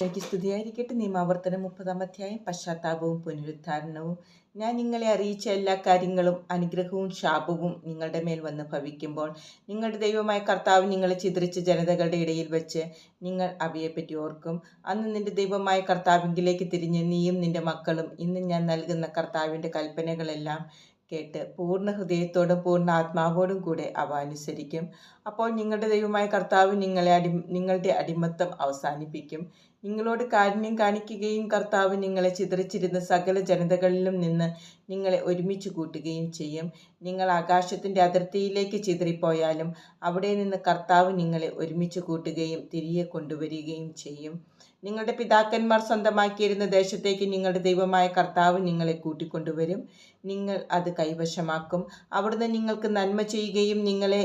എനിക്ക് സ്തുതിയായിരിക്കട്ടെ നിയമാവർത്തനം മുപ്പതാം അധ്യായം. പശ്ചാത്താപവും പുനരുദ്ധാരണവും. ഞാൻ നിങ്ങളെ അറിയിച്ച എല്ലാ കാര്യങ്ങളും അനുഗ്രഹവും ശാപവും നിങ്ങളുടെ മേൽ വന്ന് ഭവിക്കുമ്പോൾ നിങ്ങളുടെ ദൈവമായ കർത്താവ് നിങ്ങളെ ചിതറിച്ച ജനതകളുടെ ഇടയിൽ വെച്ച് നിങ്ങൾ അവയെപ്പറ്റി ഓർക്കും. അന്ന് നിന്റെ ദൈവമായ കർത്താവിങ്കിലേക്ക് തിരിഞ്ഞ് നീയും നിന്റെ മക്കളും ഇന്ന് ഞാൻ നൽകുന്ന കർത്താവിന്റെ കൽപ്പനകളെല്ലാം കേട്ട് പൂർണ ഹൃദയത്തോടും പൂർണ ആത്മാവോടും കൂടെ അവ അനുസരിക്കും. അപ്പോൾ നിങ്ങളുടെ ദൈവമായ കർത്താവ് നിങ്ങളെ അടി നിങ്ങളുടെ അടിമത്തം അവസാനിപ്പിക്കും. നിങ്ങളോട് കാരുണ്യം കാണിക്കുകയും കർത്താവ് നിങ്ങളെ ചിതറിച്ചിരുന്ന സകല ജനതകളിലും നിന്ന് നിങ്ങളെ ഒരുമിച്ച് കൂട്ടുകയും ചെയ്യും. നിങ്ങൾ ആകാശത്തിന്റെ അതിർത്തിയിലേക്ക് ചിതറിപ്പോയാലും അവിടെ നിന്ന് കർത്താവ് നിങ്ങളെ ഒരുമിച്ച് കൂട്ടുകയും തിരികെ കൊണ്ടുവരികയും ചെയ്യും. നിങ്ങളുടെ പിതാക്കന്മാർ സ്വന്തമാക്കിയിരുന്ന ദേശത്തേക്ക് നിങ്ങളുടെ ദൈവമായ കർത്താവ് നിങ്ങളെ കൂട്ടിക്കൊണ്ടുവരും. നിങ്ങൾ അത് കൈവശമാക്കും. അവിടുന്ന് നിങ്ങൾക്ക് നന്മ ചെയ്യുകയും നിങ്ങളെ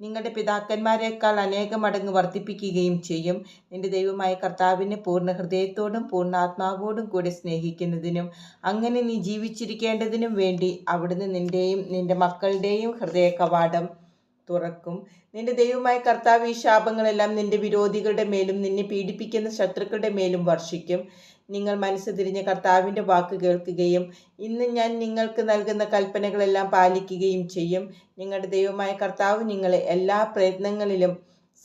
നിങ്ങളുടെ പിതാക്കന്മാരെക്കാൾ അനേകം മടങ്ങ് വർദ്ധിപ്പിക്കുകയും ചെയ്യും. നിന്റെ ദൈവമായ കർത്താവിനെ പൂർണ ഹൃദയത്തോടും പൂർണ ആത്മാവോടും കൂടെ സ്നേഹിക്കുന്നതിനും അങ്ങനെ നീ ജീവിച്ചിരിക്കേണ്ടതിനും വേണ്ടി അവിടുന്ന് നിന്റെയും നിന്റെ മക്കളുടെയും ഹൃദയ കവാടം തുറക്കും. നിന്റെ ദൈവമായ കർത്താവ് ഈ ശാപങ്ങളെല്ലാം നിന്റെ വിരോധികളുടെ മേലും നിന്നെ പീഡിപ്പിക്കുന്ന ശത്രുക്കളുടെ മേലും വർഷിക്കും. നിങ്ങൾ മനസ്സ് തിരിഞ്ഞ് കർത്താവിന്റെ വാക്ക് കേൾക്കുകയും ഇന്ന് ഞാൻ നിങ്ങൾക്ക് നൽകുന്ന കൽപ്പനകളെല്ലാം പാലിക്കുകയും ചെയ്യും. നിങ്ങളുടെ ദൈവമായ കർത്താവ് നിങ്ങളെ എല്ലാ പ്രയത്നങ്ങളിലും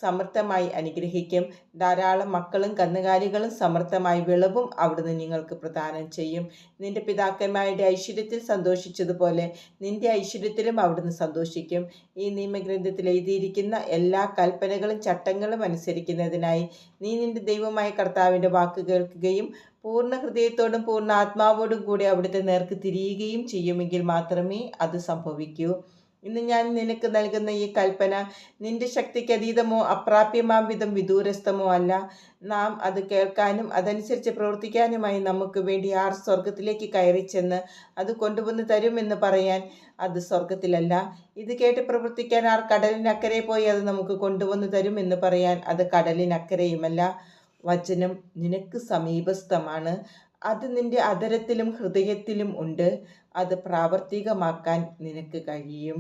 സമർത്ഥമായി അനുഗ്രഹിക്കും. ധാരാളം മക്കളും കന്നുകാലികളും സമർത്ഥമായി വിളവും അവിടുന്ന് നിങ്ങൾക്ക് പ്രദാനം ചെയ്യും. നിന്റെ പിതാക്കന്മാരുടെ ഐശ്വര്യത്തിൽ സന്തോഷിച്ചതുപോലെ നിന്റെ ഐശ്വര്യത്തിലും അവിടുന്ന് സന്തോഷിക്കും. ഈ നിയമഗ്രന്ഥത്തിൽ എഴുതിയിരിക്കുന്ന എല്ലാ കൽപ്പനകളും ചട്ടങ്ങളും അനുസരിക്കുന്നതിനായി നീ നിന്റെ ദൈവമായ കർത്താവിന്റെ വാക്ക് കേൾക്കുകയും പൂർണ ഹൃദയത്തോടും പൂർണ ആത്മാവോടും കൂടി അവിടുത്തെ നേർക്ക് തിരിയുകയും ചെയ്യുമെങ്കിൽ മാത്രമേ അത് സംഭവിക്കൂ. ഇന്ന് ഞാൻ നിനക്ക് നൽകുന്ന ഈ കൽപ്പന നിന്റെ ശക്തിക്ക് അതീതമോ അപ്രാപ്യമാം വിധം വിദൂരസ്ഥമോ അല്ല. നാം അത് കേൾക്കാനും അതനുസരിച്ച് പ്രവർത്തിക്കാനുമായി നമുക്ക് വേണ്ടി ആർ സ്വർഗത്തിലേക്ക് കയറി ചെന്ന് അത് കൊണ്ടുവന്ന് തരുമെന്ന് പറയാൻ അത് സ്വർഗത്തിലല്ല ഇത് കേട്ട് പ്രവർത്തിക്കാൻ ആർ കടലിനക്കരെ പോയി അത് നമുക്ക് കൊണ്ടുവന്ന് തരുമെന്ന് പറയാൻ അത് കടലിനക്കരയുമല്ല. വചനം നിനക്ക് സമീപസ്ഥമാണ്. അത് നിന്റെ അതരത്തിലും ഹൃദയത്തിലും ഉണ്ട്. അത് പ്രാവർത്തികമാക്കാൻ നിനക്ക് കഴിയും.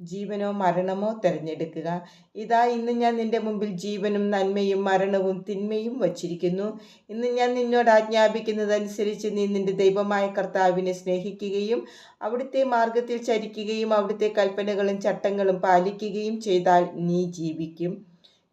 ജീവനോ മരണമോ തിരഞ്ഞെടുക്കുക. ഇതാ ഇന്ന് ഞാൻ നിന്റെ മുമ്പിൽ ജീവനും നന്മയും മരണവും തിന്മയും വച്ചിരിക്കുന്നു. ഇന്ന് ഞാൻ നിന്നോട് ആജ്ഞാപിക്കുന്നതനുസരിച്ച് നീ നിന്റെ ദൈവമായ കർത്താവിനെ സ്നേഹിക്കുകയും അവിടുത്തെ മാർഗത്തിൽ ചരിക്കുകയും അവിടുത്തെ കൽപ്പനകളും ചട്ടങ്ങളും പാലിക്കുകയും ചെയ്താൽ നീ ജീവിക്കും.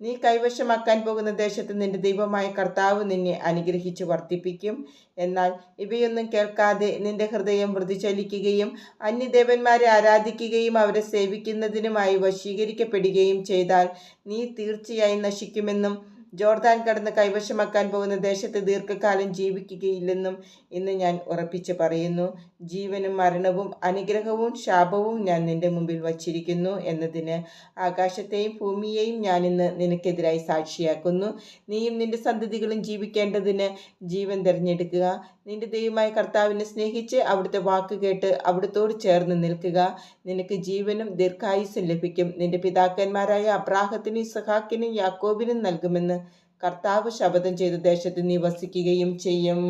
നീ കൈവശമാക്കാൻ പോകുന്ന ദേശത്ത് നിന്റെ ദൈവമായ കർത്താവ് നിന്നെ അനുഗ്രഹിച്ച് വർദ്ധിപ്പിക്കും. എന്നാൽ ഇവയൊന്നും കേൾക്കാതെ നിന്റെ ഹൃദയം വൃതിചലിക്കുകയും അന്യദേവന്മാരെ ആരാധിക്കുകയും അവരെ സേവിക്കുന്നതിനുമായി വശീകരിക്കപ്പെടുകയും ചെയ്താൽ നീ തീർച്ചയായും നശിക്കുമെന്നും ജോർദാൻ കടന്ന് കൈവശമാക്കാൻ പോകുന്ന ദേശത്ത് ദീർഘകാലം ജീവിക്കുകയില്ലെന്നും ഇന്ന് ഞാൻ ഉറപ്പിച്ച് പറയുന്നു. ജീവനും മരണവും അനുഗ്രഹവും ശാപവും ഞാൻ നിന്റെ മുമ്പിൽ വച്ചിരിക്കുന്നു എന്നതിന് ആകാശത്തെയും ഭൂമിയെയും ഞാൻ ഇന്ന് നിനക്കെതിരായി സാക്ഷിയാക്കുന്നു. നീയും നിന്റെ സന്തതികളും ജീവിക്കേണ്ടതിന് ജീവൻ തിരഞ്ഞെടുക്കുക. നിന്റെ ദൈവമായ കർത്താവിനെ സ്നേഹിച്ച് അവിടുത്തെ വാക്ക് കേട്ട് അവിടുത്തോട് ചേർന്ന് നിൽക്കുക. നിനക്ക് ജീവനും ദീർഘായുസ്സും ലഭിക്കും. നിന്റെ പിതാക്കന്മാരായ അബ്രാഹത്തിനും സഹാക്കിനും യാക്കോബിനും നൽകുമെന്ന് കർത്താവ് ശപഥം ചെയ്ത ദേശത്ത് നീ വസിക്കുകയും ചെയ്യും.